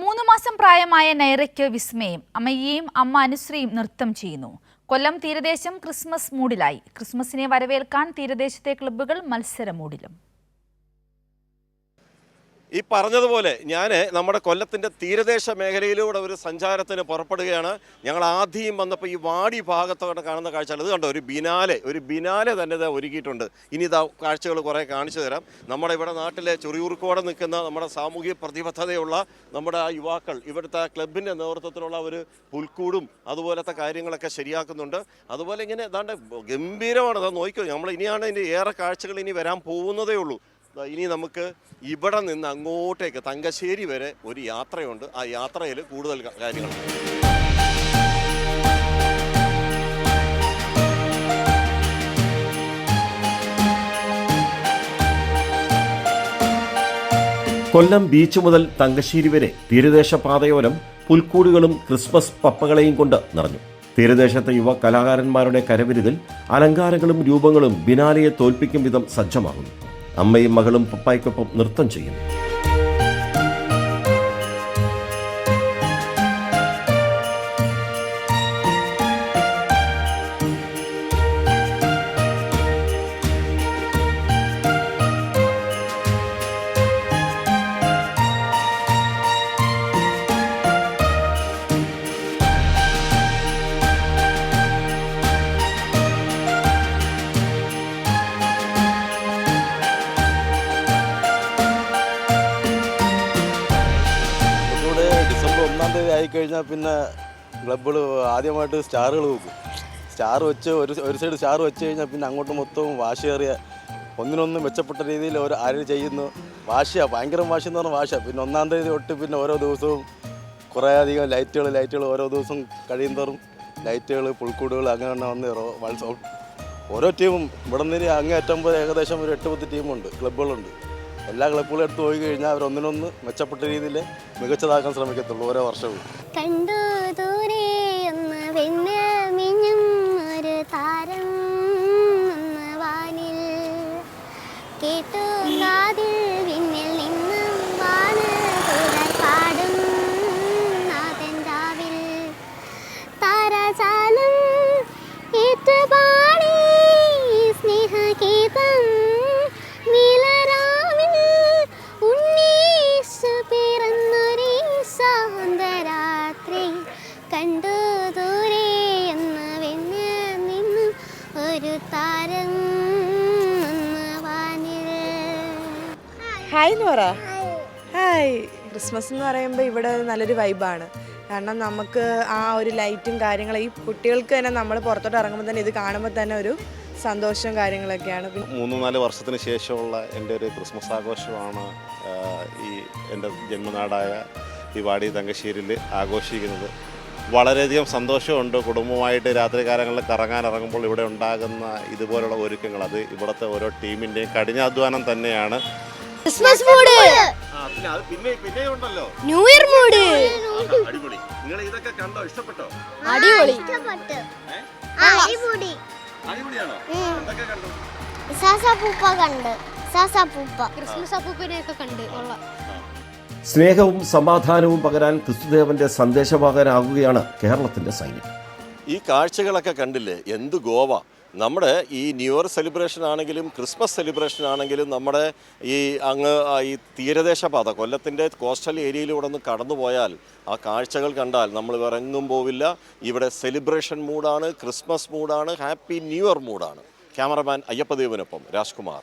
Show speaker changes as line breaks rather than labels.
മൂന്ന് മാസം പ്രായമായ നൈറയ്ക്ക് വിസ്മയം. അമ്മയെയും അമ്മ അനുശ്രീയും നൃത്തം ചെയ്യുന്നു. കൊല്ലം തീരദേശം ക്രിസ്മസ് മൂഡിലായി ക്രിസ്മസിനെ വരവേൽക്കാൻ തീരദേശത്തെ ക്ലബ്ബുകൾ മത്സര മൂഡിലും
ഈ പറഞ്ഞതുപോലെ ഞാൻ നമ്മുടെ കൊല്ലത്തിന്റെ തീരദേശ മേഖലയിലൂടെ ഒരു സഞ്ചാരത്തിന് പുറപ്പെടുകയാണ്. ഞങ്ങൾ ആദ്യം വന്നപ്പോൾ ഈ വാടി ഭാഗത്തോടെ കാണുന്ന കാഴ്ചകൾ ഇത് കണ്ടോ? ഒരു ബിനാലെ ഒരു ബിനാലെ തന്നെ ഇതാ ഒരുക്കിയിട്ടുണ്ട്. ഇനി ഇതാ കാഴ്ചകൾ കുറേ കാണിച്ചു തരാം. നമ്മുടെ ഇവിടെ നാട്ടിലെ ചുറിയൂർക്കോടെ നിൽക്കുന്ന നമ്മുടെ സാമൂഹ്യ പ്രതിബദ്ധതയുള്ള നമ്മുടെ ആ യുവാക്കൾ ഇവിടുത്തെ ക്ലബിന്റെ നേതൃത്വത്തിലുള്ള ഒരു പുൽക്കൂടും അതുപോലത്തെ കാര്യങ്ങളൊക്കെ ശരിയാക്കുന്നുണ്ട്. അതുപോലെ ഇങ്ങനെ ഏതാണ്ട് ഗംഭീരമാണ്. അത് നോക്കിയോ നമ്മൾ ഇനിയാണ് ഇനി ഏറെ കാഴ്ചകൾ ഇനി വരാൻ പോകുന്നതേ ഉള്ളൂ. ഇനി നമുക്ക് ഇവിടെ നിന്ന് അങ്ങോട്ടേക്ക് തങ്കശ്ശേരി വരെ ഒരു യാത്രയുണ്ട്. ആ യാത്രയിൽ കൂടുതൽ കാര്യങ്ങൾ. കൊല്ലം ബീച്ച് മുതൽ തങ്കശ്ശേരി വരെ തീരദേശ പാതയോരം പുൽക്കൂടുകളും ക്രിസ്മസ് പപ്പകളെയും കൊണ്ട് നിറഞ്ഞു. തീരദേശത്തെ യുവ കലാകാരന്മാരുടെ കരവിരുതിൽ അലങ്കാരങ്ങളും രൂപങ്ങളും ബിനാലയെ തോൽപ്പിക്കും വിധം സജ്ജമാകുന്നു. അമ്മയും മകളും പപ്പായ്ക്കൊപ്പം നൃത്തം ചെയ്യുന്നു.
ഒന്നാം ആയിക്കഴിഞ്ഞാൽ പിന്നെ ക്ലബ്ബുകൾ ആദ്യമായിട്ട് സ്റ്റാറുകൾ നോക്കും സ്റ്റാർ വെച്ച് ഒരു ഒരു സൈഡ് സ്റ്റാർ വെച്ച് കഴിഞ്ഞാൽ പിന്നെ അങ്ങോട്ട് മൊത്തവും വാശിയേറിയ ഒന്നിനൊന്നും മെച്ചപ്പെട്ട രീതിയിൽ ഓരോ ആര് ചെയ്യുന്നു. വാശിയാണ് ഭയങ്കര വാശി എന്ന് പറഞ്ഞാൽ വാശിയാണ് പിന്നെ ഒന്നാം തീയതി തൊട്ട് പിന്നെ ഓരോ ദിവസവും കുറേ അധികം ലൈറ്റുകൾ ലൈറ്റുകൾ ഓരോ ദിവസം കഴിയുന്തോറും ലൈറ്റുകൾ പുൽക്കൂടുകൾ അങ്ങനെ തന്നെ വന്ന് ഓരോ ടീമും. ഇവിടെ നിന്ന് അങ്ങേറ്റം ഏകദേശം ഒരു എട്ട് പത്ത് ടീമുണ്ട് ക്ലബ്ബുകളുണ്ട്. എല്ലാ ക്ലബ്ബുകളും എടുത്തു പോയി കഴിഞ്ഞാൽ അവർ ഒന്നിനൊന്ന് മെച്ചപ്പെട്ട രീതിയിൽ മികച്ചതാക്കാൻ ശ്രമിക്കത്തുള്ളൂ ഓരോ വർഷവും.
കണ്ടു ഒരു താരം
ഹായ് എന്ന് പറ ഹായ് ക്രിസ്മസ് എന്ന് പറയുമ്പോൾ ഇവിടെ നല്ലൊരു വൈബാണ് കാരണം നമുക്ക് ആ ഒരു ലൈറ്റും കാര്യങ്ങളും ഈ കുട്ടികൾക്ക് തന്നെ നമ്മൾ പുറത്തോട്ട് ഇറങ്ങുമ്പോൾ തന്നെ ഇത് കാണുമ്പോൾ തന്നെ ഒരു സന്തോഷവും കാര്യങ്ങളൊക്കെയാണ്.
മൂന്ന് നാല് വർഷത്തിന് ശേഷമുള്ള എന്റെ ഒരു ക്രിസ്മസ് ആഘോഷമാണ് ഈ എന്റെ ജന്മനാടായ ഈ വാടി തങ്കശ്ശേരിയിൽ ആഘോഷിക്കുന്നത്. വളരെയധികം സന്തോഷമുണ്ട് കുടുംബമായിട്ട് രാത്രികാലങ്ങളിൽ കറങ്ങാൻ ഇറങ്ങുമ്പോൾ ഇവിടെ ഉണ്ടാകുന്ന ഇതുപോലുള്ള ഒരുക്കങ്ങൾ. അത് ഇവിടുത്തെ ഓരോ ടീമിന്റെയും കഠിനാധ്വാനം തന്നെയാണ്.
ക്രിസ്മസ് മൂഡ്
പിന്നെ അത് പിന്നെ പിന്നെ ഉണ്ടല്ലോ.
ന്യൂ ഇയർ മൂഡ്
അടിപൊളി. നിങ്ങൾ ഇതൊക്കെ കണ്ടോ? ഇഷ്ടപ്പെട്ടോ?
അടിപൊളി. ഇഷ്ടപ്പെട്ടു. അടിപൊളി.
അടിപൊളിയാണോ? എന്തൊക്കെ കണ്ടു?
സാസാപ്പൂപ്പ കണ്ട്. സാസാപ്പൂപ്പ. ക്രിസ്മസ് അപ്പൂപ്പനെയൊക്കെ കണ്ട്. കൊള്ളാം.
സ്നേഹവും സമാധാനവും പകരാൻ ക്രിസ്തുദേവന്റെ സന്ദേശവാഹകനാകുകയാണ് കേരളത്തിന്റെ സൈന്യം. ഈ കാഴ്ചകളൊക്കെ കണ്ടില്ലേ? എന്ത് ഗോവ. നമ്മുടെ ഈ ന്യൂ ഇയർ സെലിബ്രേഷൻ ആണെങ്കിലും ക്രിസ്മസ് സെലിബ്രേഷൻ ആണെങ്കിലും നമ്മുടെ ഈ അങ്ങ് ഈ തീരദേശ പാത കൊല്ലത്തിന്റെ കോസ്റ്റൽ ഏരിയയിലൂടെ ഒന്ന് കടന്നു പോയാൽ ആ കാഴ്ചകൾ കണ്ടാൽ നമ്മൾ ഇറങ്ങും പോവില്ല. ഇവിടെ സെലിബ്രേഷൻ മൂഡാണ് ക്രിസ്മസ് മൂഡാണ് ഹാപ്പി ന്യൂ ഇയർ മൂഡാണ്. ക്യാമറമാൻ അയ്യപ്പദേവനൊപ്പം രാജ്കുമാർ.